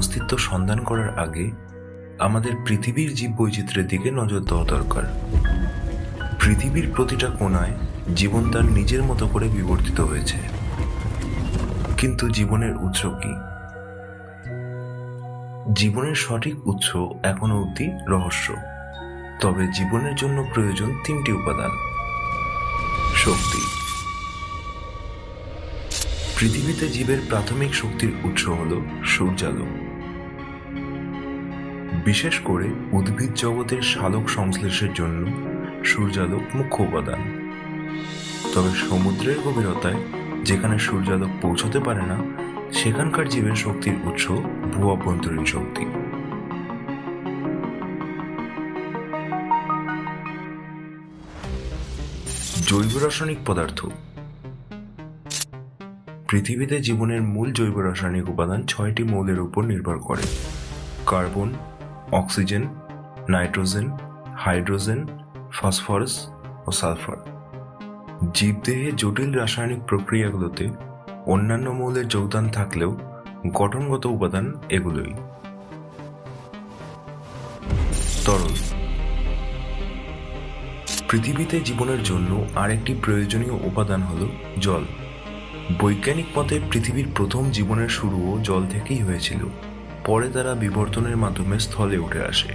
অস্তিত্ব সন্ধান করার আগে আমাদের পৃথিবীর জীববৈচিত্র্যের দিকে নজর দেওয়া দরকার। পৃথিবীর প্রতিটা কোণায় জীবন তার নিজের মতো করে বিবর্তিত হয়েছে। কিন্তু জীবনের উৎস কি? জীবনের সঠিক উৎস এখনও অবধি রহস্য। তবে জীবনের জন্য প্রয়োজন তিনটি উপাদান। শক্তি। পৃথিবীতে জীবের প্রাথমিক শক্তির উৎস হল সূর্যালো। বিশেষ করে উদ্ভিদ জগতের সালোক সংশ্লেষের জন্য সূর্যালোক মুখ্য উপাদান। তবে সমুদ্রের গভীরতায়, যেখানে সূর্যালোক পৌঁছতে পারে না, সেখানকার জীবের শক্তির উৎস ভূ অভ্যন্তরীণ শক্তি। জৈব রাসায়নিক পদার্থ। পৃথিবীতে জীবনের মূল জৈব রাসায়নিক উপাদান ছয়টি মৌলের উপর নির্ভর করে। Carbon oxygen, nitrogen, hydrogen, phosphorus ও সালফার। জীবদেহে জটিল রাসায়নিক প্রক্রিয়াগুলোতে অন্যান্য মৌলের যোগদান থাকলেও গঠনগত উপাদান এগুলোই। তরল। পৃথিবীতে জীবনের জন্য আরেকটি প্রয়োজনীয় উপাদান হল জল। বৈজ্ঞানিক মতে পৃথিবীর প্রথম জীবনের শুরুও জল থেকেই হয়েছিল। পরে তারা বিবর্তনের মাধ্যমে স্থলে উঠে আসে।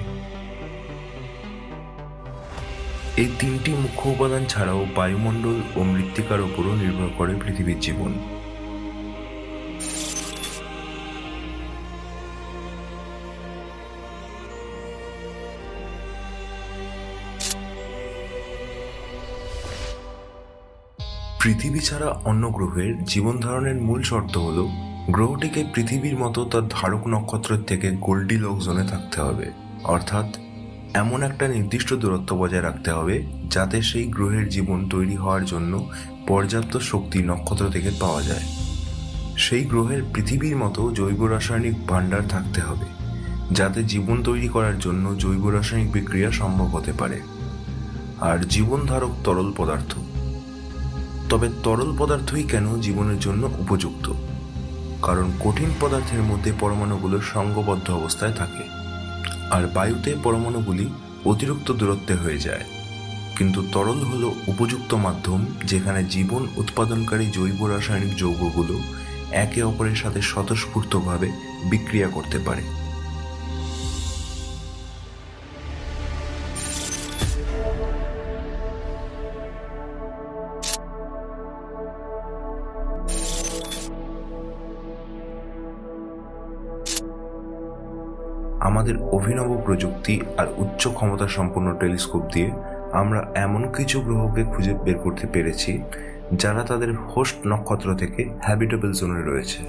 এই তিনটি মুখ্য উপাদান ছাড়াও বায়ুমণ্ডল ও মৃত্তিকার উপরও নির্ভর করে পৃথিবীর জীবন। পৃথিবী ছাড়া অন্য গ্রহের জীবন ধারণের মূল শর্ত হল গ্রহটিকে পৃথিবীর মতো তার ধারক নক্ষত্রের থেকে গোল্ডি জোনে থাকতে হবে। অর্থাৎ, এমন একটা নির্দিষ্ট দূরত্ব বজায় রাখতে হবে যাতে সেই গ্রহের জীবন তৈরি হওয়ার জন্য পর্যাপ্ত শক্তি নক্ষত্র থেকে পাওয়া যায়। সেই গ্রহের পৃথিবীর মতো জৈব রাসায়নিক ভাণ্ডার থাকতে হবে, যাতে জীবন তৈরি করার জন্য জৈব রাসায়নিক বিক্রিয়া সম্ভব হতে পারে। আর জীবনধারক তরল পদার্থ। তবে তরল পদার্থই কেন জীবনের জন্য উপযুক্ত? কারণ কঠিন পদার্থের মধ্যে পরমাণুগুলো সঙ্গবদ্ধ অবস্থায় থাকে। আর বায়ুতে পরমাণুগুলি অতিরিক্ত দূরত্বে হয়ে যায়। কিন্তু তরল হল উপযুক্ত মাধ্যম যেখানে জীবন উৎপাদনকারী জৈব রাসায়নিক যৌগগুলো একে অপরের সাথে স্বতঃস্ফূর্তভাবে বিক্রিয়া করতে পারে। আমাদের অভিনব প্রযুক্তি আর উচ্চ ক্ষমতা সম্পন্ন টেলিস্কোপ দিয়ে আমরা এমন কিছু গ্রহকে খুঁজে বের করতে পেরেছি যারা তাদের হোস্ট নক্ষত্র থেকে হ্যাবিটেবল জোনে রয়েছে।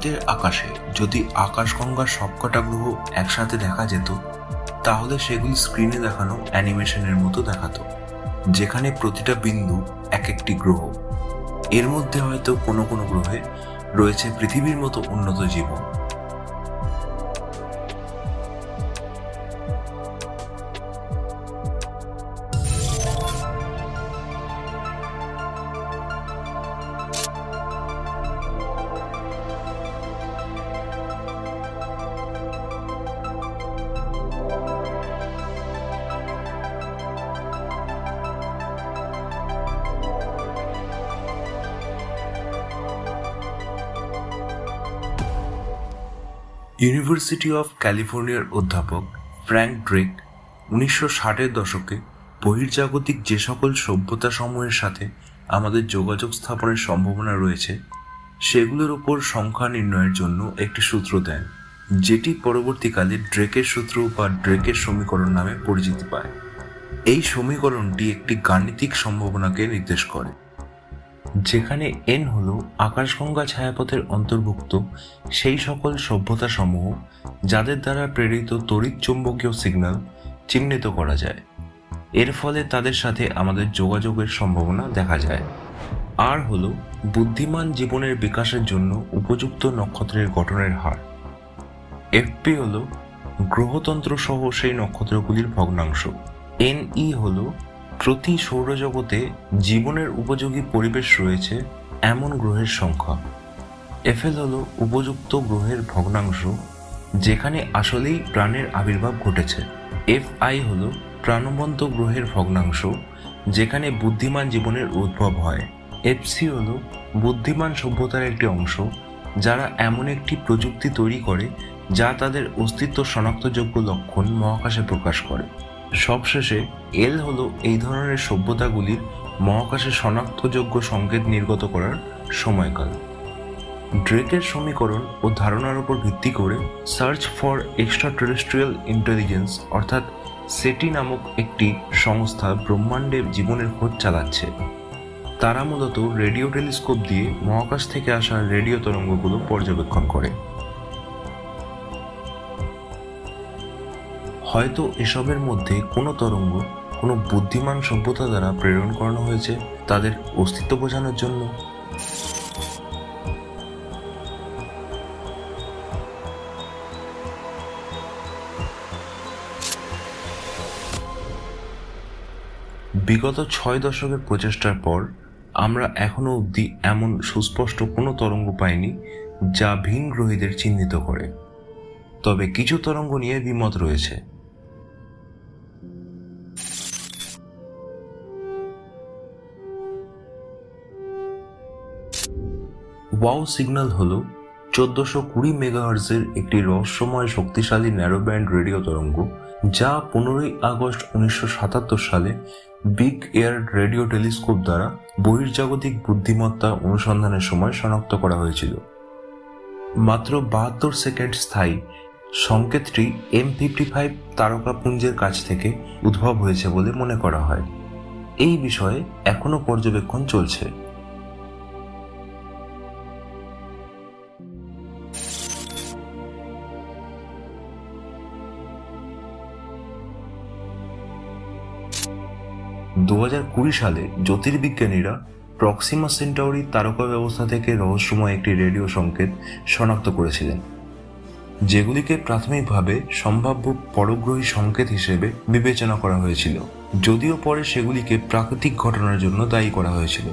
রাতের আকাশে যদি আকাশগঙ্গার সবকটা গ্রহ একসাথে দেখা যেত, তাহলে সেগুলি স্ক্রিনে দেখানো অ্যানিমেশনের মতো দেখাতো, যেখানে প্রতিটা বিন্দু এক একটি গ্রহ। এর মধ্যে হয়তো কোনো কোনো গ্রহে রয়েছে পৃথিবীর মতো উন্নত জীবন। ইউনিভার্সিটি অফ ক্যালিফোর্নিয়ার অধ্যাপক ফ্র্যাঙ্ক ড্রেক উনিশশো ষাটের দশকে বহির্জাগতিক যে সকল সভ্যতা সমূহের সাথে আমাদের যোগাযোগ স্থাপনের সম্ভাবনা রয়েছে, সেগুলোর উপর সংখ্যা নির্ণয়ের জন্য একটি সূত্র দেন, যেটি পরবর্তীকালে ড্রেকের সূত্র বা ড্রেকের সমীকরণ নামে পরিচিতি পায়। এই সমীকরণটি একটি গাণিতিক সম্ভাবনাকে নির্দেশ করে। যেখানে এন হল আকাশগঙ্গা ছায়াপথের অন্তর্ভুক্ত সেই সকল সভ্যতা সমূহ যাদের দ্বারা প্রেরিত তড়িৎ চুম্বকীয় সিগন্যাল চিহ্নিত করা যায়। এর ফলে তাদের সাথে আমাদের যোগাযোগের সম্ভাবনা দেখা যায়। আর হল বুদ্ধিমান জীবনের বিকাশের জন্য উপযুক্ত নক্ষত্রের গঠনের হার। এফপি হল গ্রহতন্ত্র সহ সেই নক্ষত্রগুলির ভগ্নাংশ। এনই হল প্রতি সৌরজগতে জীবনের উপযোগী পরিবেশ রয়েছে এমন গ্রহের সংখ্যা। এফএল হল উপযুক্ত গ্রহের ভগ্নাংশ, যেখানে আসলেই প্রাণের আবির্ভাব ঘটেছে। এফ আই হল প্রাণবন্ত গ্রহের ভগ্নাংশ, যেখানে বুদ্ধিমান জীবনের উদ্ভব হয়। এফসি হল বুদ্ধিমান সভ্যতার একটি অংশ, যারা এমন একটি প্রযুক্তি তৈরি করে যা তাদের অস্তিত্ব শনাক্তযোগ্য লক্ষণ মহাকাশে প্রকাশ করে। সবশেষে এল হলো এই ধরনের সভ্যতাগুলির মহাকাশে শনাক্তযোগ্য সংকেত নির্গত করার সময়কাল। ড্রেকের সমীকরণ ও ধারণার উপর ভিত্তি করে search for extraterrestrial intelligence অর্থাৎ সেটি নামক একটি সংস্থা ব্রহ্মাণ্ডে জীবনের খোঁজ চালাচ্ছে। তারা মূলত রেডিও টেলিস্কোপ দিয়ে মহাকাশ থেকে আসা রেডিও তরঙ্গগুলো পর্যবেক্ষণ করে। হয়তো এসবের মধ্যে কোনো তরঙ্গ, কোনো বুদ্ধিমান সভ্যতা দ্বারা প্রেরণ করানো হয়েছে তাদের অস্তিত্ব বোঝানোর জন্য। বিগত ছয় দশকের প্রচেষ্টার পর আমরা এখনও অবধি এমন সুস্পষ্ট কোনো তরঙ্গ পাইনি যা ভিন গ্রহীদের চিহ্নিত করে। তবে কিছু তরঙ্গ নিয়ে বিমত রয়েছে। ওয়াও সিগন্যাল হল চোদ্দশো কুড়ি মেগাহার্জের একটি রহস্যময় শক্তিশালী ন্যারো ব্যান্ড রেডিও তরঙ্গ, যা পনেরোই আগস্ট উনিশশো সাতাত্তর সালে বিগ এয়ার রেডিও টেলিস্কোপ দ্বারা বহির্জাগতিক বুদ্ধিমত্তা অনুসন্ধানের সময় শনাক্ত করা হয়েছিল। মাত্র বাহাত্তর সেকেন্ড স্থায়ী সংকেতটি এম ফিফটি ফাইভ তারকাপুঞ্জের কাছ থেকে উদ্ভব হয়েছে বলে মনে করা হয়। এই বিষয়ে এখনও পর্যবেক্ষণ চলছে। দু সালে জ্যোতির্বিজ্ঞানীরা প্রক্সিমা সেন্টাউরি তারকা ব্যবস্থা থেকে রহস্যময় একটি রেডিও সংকেত শনাক্ত করেছিলেন, যেগুলিকে প্রাথমিকভাবে সম্ভাব্য পরগ্রহী সংকেত হিসেবে বিবেচনা করা হয়েছিল, যদিও পরে সেগুলিকে প্রাকৃতিক ঘটনার জন্য দায়ী করা হয়েছিল।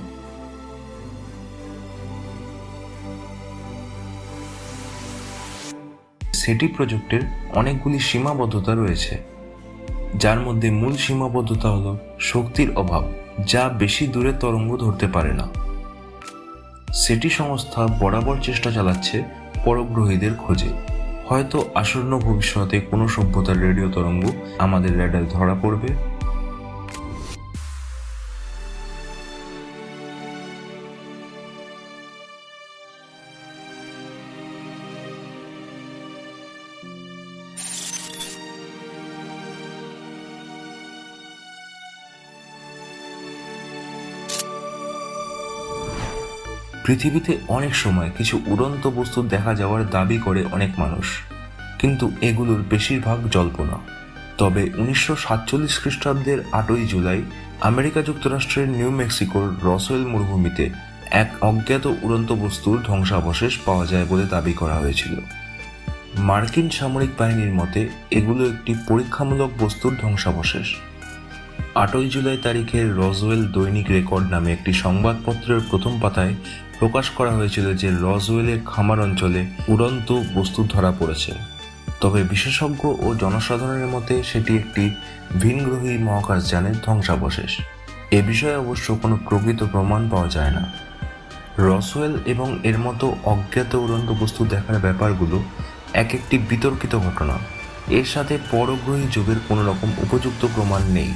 সেটি প্রজেক্টের অনেকগুলি সীমাবদ্ধতা রয়েছে। যার মধ্যে মূল সীমাবদ্ধতা হল শক্তির অভাব, যা বেশি দূরে তরঙ্গ ধরতে পারে না। সেটি সংস্থা বরাবর চেষ্টা চালাচ্ছে পরগ্রহীদের খোঁজে। হয়তো আসন্ন ভবিষ্যতে কোনো সভ্যতার রেডিও তরঙ্গ আমাদের রেডারে ধরা পড়বে। পৃথিবীতে অনেক সময় কিছু উড়ন্ত বস্তু দেখা যাওয়ার দাবি করে অনেক মানুষ। কিন্তু এগুলোর বেশিরভাগ জল্পনা। তবে উনিশশো সাতচল্লিশ খ্রিস্টাব্দের আটই জুলাই আমেরিকা যুক্তরাষ্ট্রের নিউ মেক্সিকোর রসওয়েল মরুভূমিতে এক অজ্ঞাত উড়ন্ত বস্তুর ধ্বংসাবশেষ পাওয়া যায় বলে দাবি করা হয়েছিল। মার্কিন সামরিক বাহিনীর মতে, এগুলো একটি পরীক্ষামূলক বস্তুর ধ্বংসাবশেষ। আটই জুলাই তারিখের রজওয়েল দৈনিক রেকর্ড নামে একটি সংবাদপত্রের প্রথম পাতায় প্রকাশ করা হয়েছিল যে রজওয়েলের খামার অঞ্চলে উড়ন্ত বস্তু ধরা পড়েছে। তবে বিশেষজ্ঞ ও জনসাধারণের মতে সেটি একটি ভিনগ্রহী মহাকাশ মহাকাশযানের ধ্বংসাবশেষ। এ বিষয়ে অবশ্য কোনো প্রকৃত প্রমাণ পাওয়া যায় না। রসওয়েল এবং এর মতো অজ্ঞাত উড়ন্ত বস্তু দেখার ব্যাপারগুলো এক একটি বিতর্কিত ঘটনা। এর সাথে পরগ্রহী যুগের কোনো রকম উপযুক্ত প্রমাণ নেই।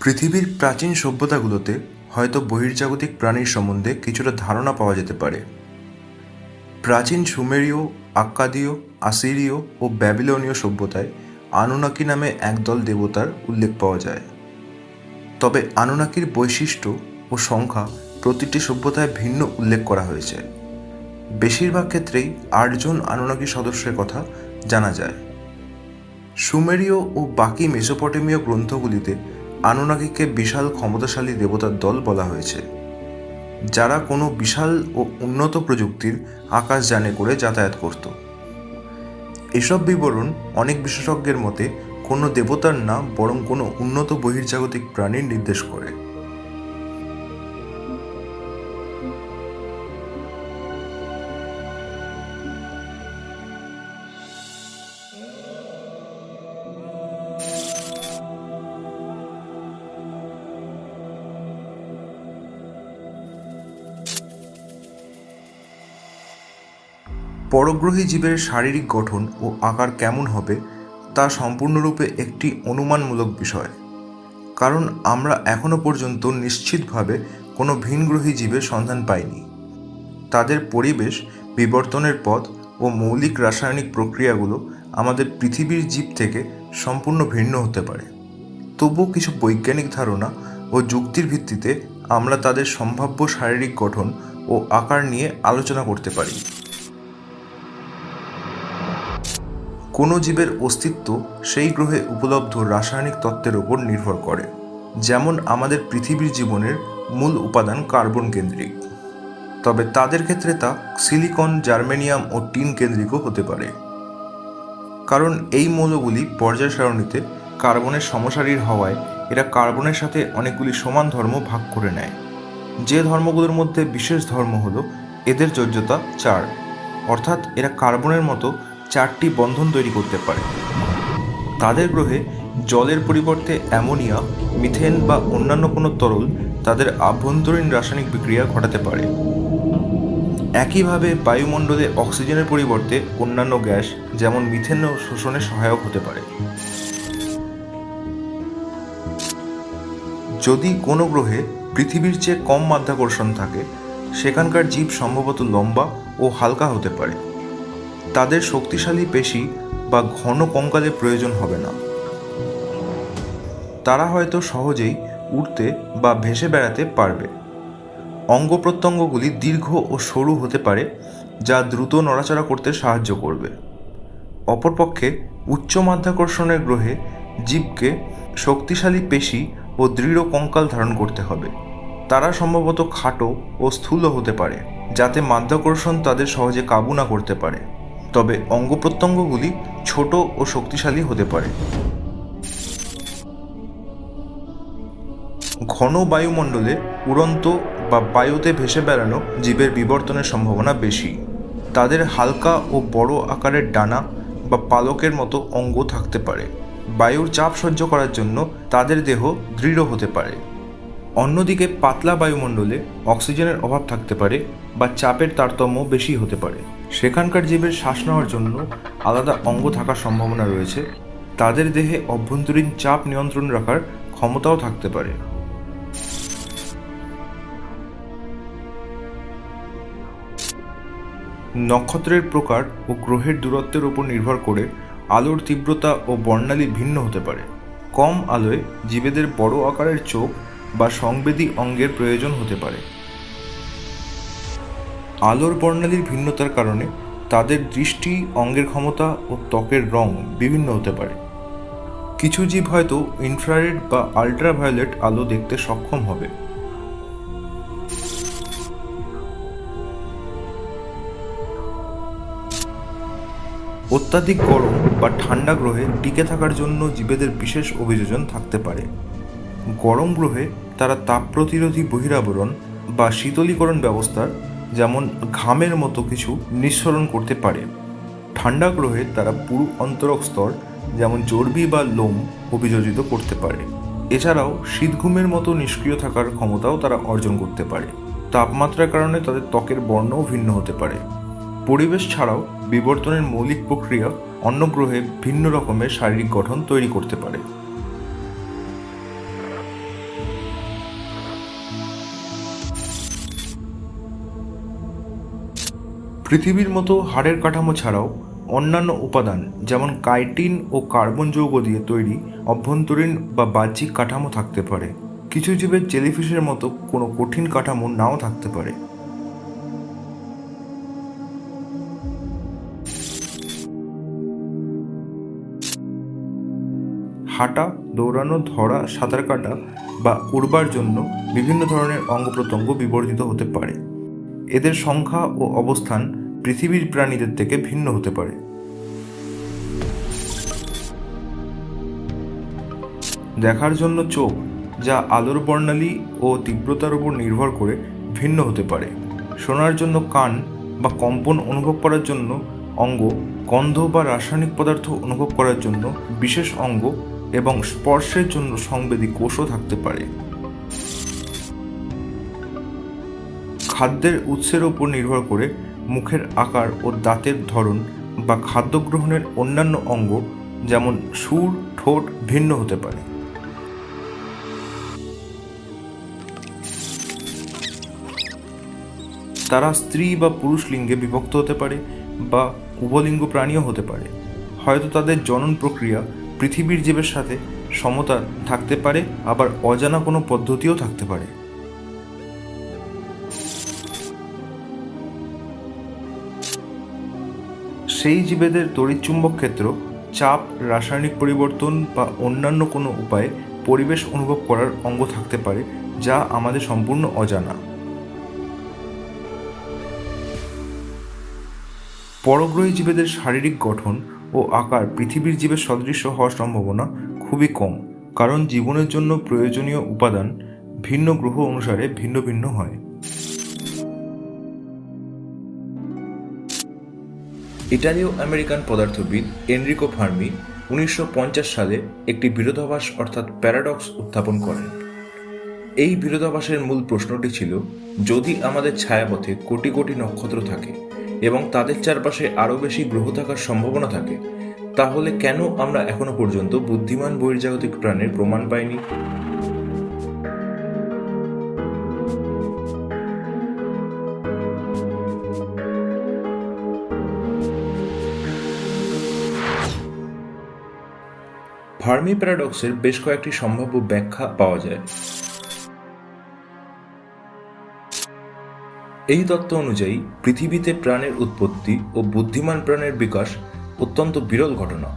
পৃথিবীর প্রাচীন সভ্যতাগুলোতে হয়তো বহির্জাগতিক প্রাণীর সম্বন্ধে কিছুটা ধারণা পাওয়া যেতে পারে। প্রাচীন সুমেরীয়, আক্কাদীয়, আসিরীয় ও ব্যাবিলনীয় সভ্যতায় আনুনাকি নামে একদল দেবতার উল্লেখ পাওয়া যায়। তবে আনুনাকির বৈশিষ্ট্য ও সংখ্যা প্রতিটি সভ্যতায় ভিন্ন উল্লেখ করা হয়েছে। বেশিরভাগ ক্ষেত্রেই আটজন আনুনাকি সদস্যের কথা জানা যায়। সুমেরীয় ও বাকি মেসোপটেমীয় গ্রন্থগুলিতে আনুনাকিকে বিশাল ক্ষমতাশালী দেবতার দল বলা হয়েছে, যারা কোনো বিশাল ও উন্নত প্রযুক্তির আকাশ জানে করে যাতায়াত করত। এসব বিবরণ অনেক বিশেষজ্ঞের মতে কোনো দেবতার না বরং কোনো উন্নত বহির্জাগতিক প্রাণীর নির্দেশ করে। পরগ্রহী জীবের শারীরিক গঠন ও আকার কেমন হবে, তা সম্পূর্ণরূপে একটি অনুমানমূলক বিষয়। কারণ আমরা এখনও পর্যন্ত নিশ্চিতভাবে কোনো ভিনগ্রহী জীবের সন্ধান পাইনি। তাদের পরিবেশ, বিবর্তনের পথ ও মৌলিক রাসায়নিক প্রক্রিয়াগুলো আমাদের পৃথিবীর জীব থেকে সম্পূর্ণ ভিন্ন হতে পারে। তবুও কিছু বৈজ্ঞানিক ধারণা ও যুক্তির ভিত্তিতে আমরা তাদের সম্ভাব্য শারীরিক গঠন ও আকার নিয়ে আলোচনা করতে পারি। কোনো জীবের অস্তিত্ব সেই গ্রহে উপলব্ধ রাসায়নিক তত্ত্বের উপর নির্ভর করে, যেমন আমাদের পৃথিবীর জীবনের মূল উপাদান কার্বন কেন্দ্রিক। তবে তাদের ক্ষেত্রে তা সিলিকন, জার্মেনিয়াম ও টিন কেন্দ্রিকও হতে পারে। কারণ এই মৌলগুলি পর্যায় সারণীতে কার্বনের সমসারীর হওয়ায় এরা কার্বনের সাথে অনেকগুলি সমান ধর্ম ভাগ করে নেয়। যে ধর্মগুলোর মধ্যে বিশেষ ধর্ম হলো এদের যোজ্যতা চার, অর্থাৎ এরা কার্বনের মতো চারটি বন্ধন তৈরি করতে পারে। তাদের গ্রহে জলের পরিবর্তে অ্যামোনিয়া, মিথেন বা অন্যান্য কোনো তরল তাদের আভ্যন্তরীণ রাসায়নিক বিক্রিয়া ঘটাতে পারে। একইভাবে বায়ুমণ্ডলে অক্সিজেনের পরিবর্তে অন্যান্য গ্যাস, যেমন মিথেন শোষণে সহায়ক হতে পারে। যদি কোনো গ্রহে পৃথিবীর চেয়ে কম মাধ্যাকর্ষণ থাকে, সেখানকার জীব সম্ভবত লম্বা ও হালকা হতে পারে। তাদের শক্তিশালী পেশি বা ঘন কঙ্কালের প্রয়োজন হবে না। তারা হয়তো সহজেই উঠতে বা ভেসে বেড়াতে পারবে। অঙ্গ প্রত্যঙ্গগুলি দীর্ঘ ও সরু হতে পারে, যা দ্রুত নড়াচড়া করতে সাহায্য করবে। অপরপক্ষে উচ্চ মাধ্যাকর্ষণের গ্রহে জীবকে শক্তিশালী পেশি ও দৃঢ় কঙ্কাল ধারণ করতে হবে। তারা সম্ভবত খাটো ও স্থূল হতে পারে, যাতে মাধ্যাকর্ষণ তাদের সহজে কাবু না করতে পারে। তবে অঙ্গ প্রত্যঙ্গগুলি ছোট ও শক্তিশালী হতে পারে। ঘন বায়ুমণ্ডলে উড়ন্ত বা বায়ুতে ভেসে বেড়ানো জীবের বিবর্তনের সম্ভাবনা বেশি। তাদের হালকা ও বড় আকারের ডানা বা পালকের মতো অঙ্গ থাকতে পারে। বায়ুর চাপ সহ্য করার জন্য তাদের দেহ দৃঢ় হতে পারে। অন্যদিকে পাতলা বায়ুমণ্ডলে অক্সিজেনের অভাব থাকতে পারে বা চাপের তারতম্য বেশি হতে পারে। সেখানকার জীবের শ্বাস নেওয়ার জন্য আলাদা অঙ্গ থাকার সম্ভাবনা রয়েছে। তাদের দেহে অভ্যন্তরীণ চাপ নিয়ন্ত্রণ রাখার ক্ষমতাও থাকতে পারে। নক্ষত্রের প্রকার ও গ্রহের দূরত্বের উপর নির্ভর করে আলোর তীব্রতা ও বর্ণালী ভিন্ন হতে পারে। কম আলোয় জীবেদের বড় আকারের চোখ বা সংবেদী অঙ্গের প্রয়োজন হতে পারে। আলোর বর্ণালীর ভিন্নতার কারণে তাদের দৃষ্টি, অঙ্গের ক্ষমতা ও ত্বকের রং বিভিন্ন হতে পারে। কিছু জীব হয়তো ইনফ্রারেড বা আল্ট্রাভায়োলেট আলো দেখতে সক্ষম হবে। অত্যাধিক গরম বা ঠান্ডা গ্রহে টিকে থাকার জন্য জীবেদের বিশেষ অভিযোজন থাকতে পারে। গরম গ্রহে তারা তাপ প্রতিরোধী বহিরাবরণ বা শীতলীকরণ ব্যবস্থার যেমন ঘামের মতো কিছু নিঃসরণ করতে পারে। ঠান্ডা গ্রহে তারা পুরু অন্তরক স্তর, যেমন চর্বি বা লোম, অভিযোজিত করতে পারে। এছাড়াও শীতঘুমের মতো নিষ্ক্রিয় থাকার ক্ষমতাও তারা অর্জন করতে পারে। তাপমাত্রার কারণে তাদের ত্বকের বর্ণও ভিন্ন হতে পারে। পরিবেশ ছাড়াও বিবর্তনের মৌলিক প্রক্রিয়া অন্য গ্রহে ভিন্ন রকমের শারীরিক গঠন তৈরি করতে পারে। পৃথিবীর মতো হাড়ের কাঠামো ছাড়াও অন্যান্য উপাদান, যেমন কাইটিন ও কার্বন যৌগ দিয়ে তৈরি অভ্যন্তরীণ বা বাহ্যিক কাঠামো থাকতে পারে। কিছু জীবের জেলিফিশের মতো কোনো কঠিন কাঠামো নাও থাকতে পারে। হাঁটা, দৌড়ানো, ধরা, সাঁতার কাটা বা উড়বার জন্য বিভিন্ন ধরনের অঙ্গ প্রত্যঙ্গ বিবর্জিত হতে পারে। এদের সংখ্যা ও অবস্থান পৃথিবীর প্রাণীদের থেকে ভিন্ন হতে পারে। দেখার জন্য চোখ, যা আলোর বর্ণালী ও তীব্রতার উপর নির্ভর করে ভিন্ন হতে পারে। শোনার জন্য কান বা কম্পন অনুভব করার জন্য অঙ্গ, গন্ধ বা রাসায়নিক পদার্থ অনুভব করার জন্য বিশেষ অঙ্গ এবং স্পর্শের জন্য সংবেদী কোষও থাকতে পারে। খাদ্যের উৎসের উপর নির্ভর করে মুখের আকার ও দাঁতের ধরন বা খাদ্য গ্রহণের অন্যান্য অঙ্গ যেমন সুর, ঠোঁট ভিন্ন হতে পারে। তারা স্ত্রী বা পুরুষ লিঙ্গে বিভক্ত হতে পারে বা উভলিঙ্গ প্রাণীও হতে পারে। হয়তো তাদের জনন প্রক্রিয়া পৃথিবীর জীবের সাথে সমতা থাকতে পারে, আবার অজানা কোনো পদ্ধতিও থাকতে পারে। সেই জীবেদের তড়িৎচুম্বক ক্ষেত্র, চাপ, রাসায়নিক পরিবর্তন বা অন্যান্য কোনো উপায়ে পরিবেশ অনুভব করার অঙ্গ থাকতে পারে, যা আমাদের সম্পূর্ণ অজানা। পরগ্রহী জীবেদের শারীরিক গঠন ও আকার পৃথিবীর জীবের সদৃশ্য হওয়ার সম্ভাবনা খুবই কম, কারণ জীবনের জন্য প্রয়োজনীয় উপাদান ভিন্ন গ্রহ অনুসারে ভিন্ন ভিন্ন হয়। ইটালীয় আমেরিকান পদার্থবিদ এনরিকো ফার্মি উনিশশো পঞ্চাশ সালে একটি বিরোধাভাস অর্থাৎ প্যারাডক্স উত্থাপন করেন। এই বিরোধাভাসের মূল প্রশ্নটি ছিল, যদি আমাদের ছায়াপথে কোটি কোটি নক্ষত্র থাকে এবং তাদের চারপাশে আরও বেশি গ্রহ থাকার সম্ভাবনা থাকে, তাহলে কেন আমরা এখনও পর্যন্ত বুদ্ধিমান বহির্জাগতিক প্রাণের প্রমাণ পাইনি? ফার্মি প্যারাডক্সের বেশ কয়েকটি সম্ভাব্য ব্যাখ্যা পাওয়া যায়। এই তত্ত্ব অনুযায়ী, পৃথিবীতে প্রাণের উৎপত্তি ও বুদ্ধিমান প্রাণের বিকাশ অত্যন্ত বিরল ঘটনা।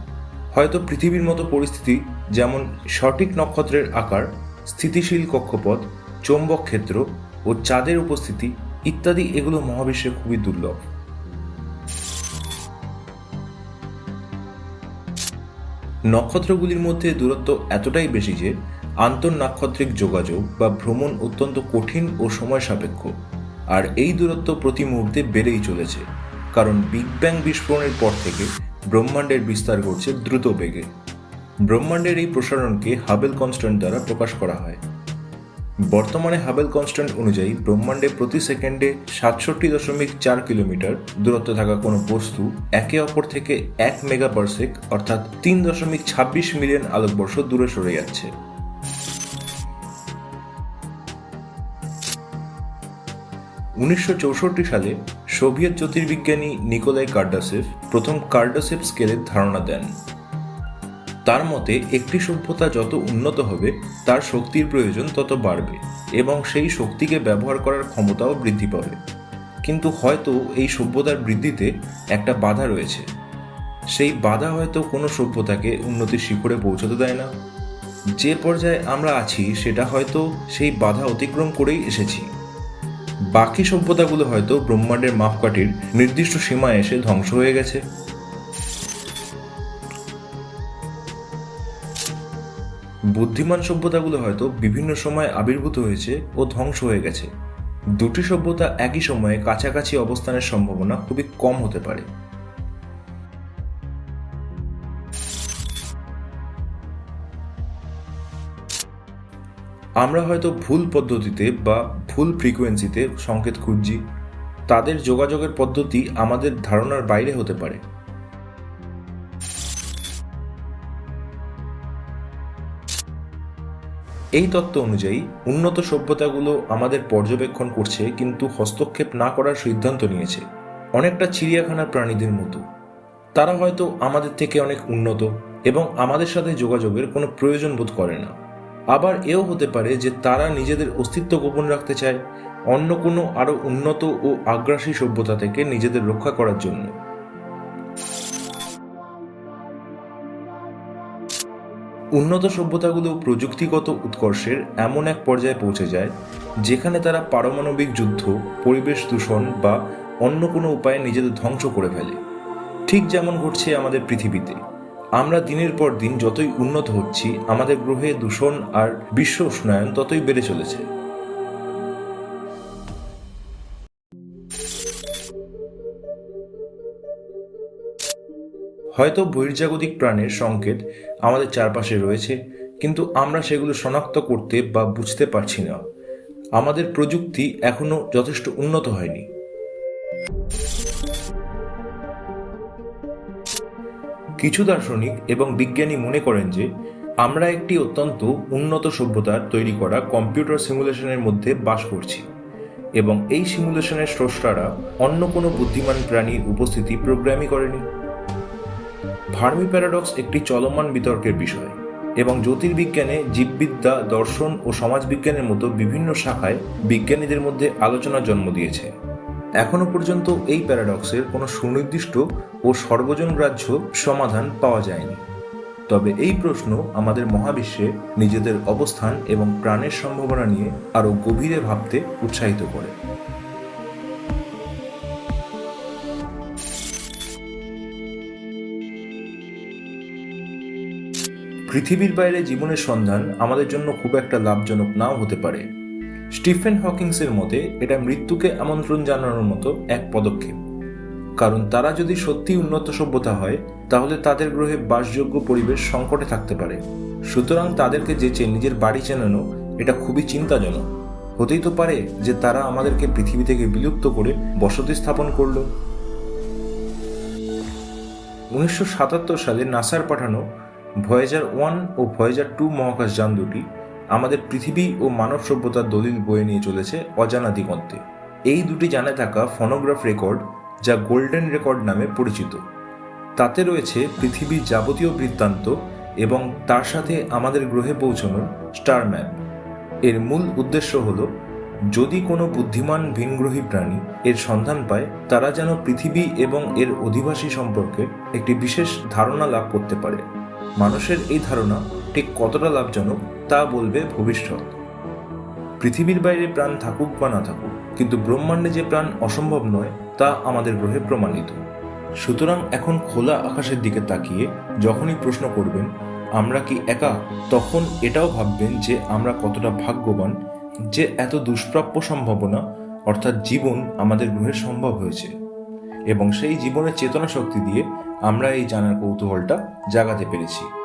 হয়তো পৃথিবীর মতো পরিস্থিতি যেমন সঠিক নক্ষত্রের আকার, স্থিতিশীল কক্ষপথ, চৌম্বক ক্ষেত্র ও চাঁদের উপস্থিতি ইত্যাদি এগুলো মহাবিশ্বে খুবই দুর্লভ। নক্ষত্রগুলির মধ্যে দূরত্ব এতটাই বেশি যে আন্তর্নাক্ষত্রিক যোগাযোগ বা ভ্রমণ অত্যন্ত কঠিন ও সময় সাপেক্ষ। আর এই দূরত্ব প্রতি মুহূর্তে বেড়েই চলেছে, কারণ বিগ ব্যাং বিস্ফোরণের পর থেকে ব্রহ্মাণ্ডের বিস্তার ঘটছে দ্রুত বেগে। ব্রহ্মাণ্ডের এই প্রসারণকে হাবেল কনস্ট্যান্ট দ্বারা প্রকাশ করা হয়। বর্তমানে হাবেল কনস্ট্যান্ট অনুযায়ী ব্রহ্মাণ্ডে প্রতি সেকেন্ডে সাতষট্টি দশমিক চার কিলোমিটার দূরত্ব থাকা কোনো বস্তু একে অপর থেকে এক মেগা পারসেক অর্থাৎ তিন দশমিক ছাব্বিশ মিলিয়ন আলোকবর্ষ দূরে সরে যাচ্ছে। উনিশশো চৌষট্টি সালে সোভিয়েত জ্যোতির্বিজ্ঞানী নিকোলাই কার্ডাসেভ প্রথম কার্ডাসেভ স্কেলের ধারণা দেন। তার মতে, একটি সভ্যতা যত উন্নত হবে, তার শক্তির প্রয়োজন তত বাড়বে এবং সেই শক্তিকে ব্যবহার করার ক্ষমতাও বৃদ্ধি পাবে। কিন্তু হয়তো এই সভ্যতার বৃদ্ধিতে একটা বাধা রয়েছে। সেই বাধা হয়তো কোনো সভ্যতাকে উন্নতির শিখরে পৌঁছতে দেয় না। যে পর্যায়ে আমরা আছি, সেটা হয়তো সেই বাধা অতিক্রম করেই এসেছি। বাকি সভ্যতাগুলো হয়তো ব্রহ্মাণ্ডের মাপকাঠির নির্দিষ্ট সীমায় এসে ধ্বংস হয়ে গেছে। বুদ্ধিমান সভ্যতাগুলো হয়তো বিভিন্ন সময় আবির্ভূত হয়েছে ও ধ্বংস হয়ে গেছে। দুটি সভ্যতা একই সময়ে কাছাকাছি অবস্থানের সম্ভাবনা খুবই কম হতে পারে। আমরা হয়তো ভুল পদ্ধতিতে বা ভুল ফ্রিকোয়েন্সিতে সংকেত খুঁজছি। তাদের যোগাযোগের পদ্ধতি আমাদের ধারণার বাইরে হতে পারে। এই তত্ত্ব অনুযায়ী উন্নত সভ্যতাগুলো আমাদের পর্যবেক্ষণ করছে কিন্তু হস্তক্ষেপ না করার সিদ্ধান্ত নিয়েছে। অনেকটা চিড়িয়াখানার প্রাণীদের মতো। তারা হয়তো আমাদের থেকে অনেক উন্নত এবং আমাদের সাথে যোগাযোগের কোনো প্রয়োজন বোধ করে না। আবার এও হতে পারে যে তারা নিজেদের অস্তিত্ব গোপন রাখতে চায় অন্য কোনো আরও উন্নত ও আগ্রাসী সভ্যতা থেকে নিজেদের রক্ষা করার জন্য। উন্নত সভ্যতাগুলো প্রযুক্তিগত উৎকর্ষের এমন এক পর্যায়ে পৌঁছে যায়, যেখানে তারা পারমাণবিক যুদ্ধ, পরিবেশ দূষণ বা অন্য কোনো উপায়ে নিজেদের ধ্বংস করে ফেলে। ঠিক যেমন ঘটছে আমাদের পৃথিবীতে। আমরা দিনের পর দিন যতই উন্নত হচ্ছি, আমাদের গ্রহে দূষণ আর বিশ্ব উষ্ণায়ন ততই বেড়ে চলেছে। হয়তো বহির্জাগতিক প্রাণের সংকেত আমাদের চারপাশে রয়েছে, কিন্তু আমরা সেগুলো শনাক্ত করতে বা বুঝতে পারছি না। আমাদের প্রযুক্তি এখনও যথেষ্ট উন্নত হয়নি। কিছু দার্শনিক এবং বিজ্ঞানী মনে করেন যে, আমরা একটি অত্যন্ত উন্নত সভ্যতার তৈরি করা কম্পিউটার সিমুলেশনের মধ্যে বাস করছি এবং এই সিমুলেশনের স্রষ্টারা অন্য কোনো বুদ্ধিমান প্রাণীর উপস্থিতি প্রোগ্রামই করেনি। ভার্মি প্যারাডক্স একটি চলমান বিতর্কের বিষয় এবং জ্যোতির্বিজ্ঞানে জীববিদ্যা, দর্শন ও সমাজবিজ্ঞানের মতো বিভিন্ন শাখায় বিজ্ঞানীদের মধ্যে আলোচনার জন্ম দিয়েছে। এখনও পর্যন্ত এই প্যারাডক্সের কোনো সুনির্দিষ্ট ও সর্বজনগ্রাহ্য সমাধান পাওয়া যায়নি। তবে এই প্রশ্ন আমাদের মহাবিশ্বে নিজেদের অবস্থান এবং প্রাণের সম্ভাবনা নিয়ে আরও গভীরে ভাবতে উৎসাহিত করে। পৃথিবীর বাইরে জীবনের সন্ধান আমাদের জন্য খুব একটা লাভজনক নাও হতে পারে। স্টিফেন হকিংসের মতে, এটা মৃত্যুকে আমন্ত্রণ জানানোর মতো এক পদক্ষেপ। কারণ তারা যদি সত্যি উন্নত সভ্যতা হয়, তাহলে তাদের গ্রহে বাসযোগ্য পরিবেশ সংকটে থাকতে পারে। সুতরাং তাদেরকে যেচে নিজের বাড়ি চেনানো, এটা খুবই চিন্তাজনক। হতেই তো পারে যে তারা আমাদেরকে পৃথিবী থেকে বিলুপ্ত করে বসতি স্থাপন করল। উনিশশো সালে নাসার পাঠানো ভয়েজার ওয়ান ও ভয়েজার টু মহাকাশ যান দুটি আমাদের পৃথিবী ও মানব সভ্যতার দলিল বয়ে নিয়ে চলেছে অজানা দিগন্তে। এই দুটি জানে থাকা ফনোগ্রাফ রেকর্ড যা গোল্ডেন রেকর্ড নামে পরিচিত। তাতে রয়েছে পৃথিবীর যাবতীয় বৃত্তান্ত এবং তার সাথে আমাদের গ্রহে পৌঁছানোর স্টার ম্যাপ। এর মূল উদ্দেশ্য হল, যদি কোনো বুদ্ধিমান ভিনগ্রহী প্রাণী এর সন্ধান পায়, তারা যেন পৃথিবী এবং এর অধিবাসী সম্পর্কে একটি বিশেষ ধারণা লাভ করতে পারে। মানুষের এই ধারণা ঠিক কতটা লাভজনক তা বলবে ভবিষ্যৎ। পৃথিবীর বাইরে প্রাণ থাকুক বা না থাকুক, কিন্তু ব্রহ্মাণ্ডে যে প্রাণ অসম্ভব নয়, তা আমাদের গ্রহে প্রমাণিত। সুতরাং এখন খোলা আকাশের দিকে তাকিয়ে যখনই প্রশ্ন করবেন, আমরা কি একা, তখন এটাও ভাববেন যে আমরা কতটা ভাগ্যবান যে এত দুষ্প্রাপ্য সম্ভাবনা, অর্থাৎ জীবন আমাদের গ্রহে সম্ভব হয়েছে। এবং সেই জীবনের চেতনা শক্তি দিয়ে আমরা এই জানার কৌতূহলটা জাগাতে পেরেছি।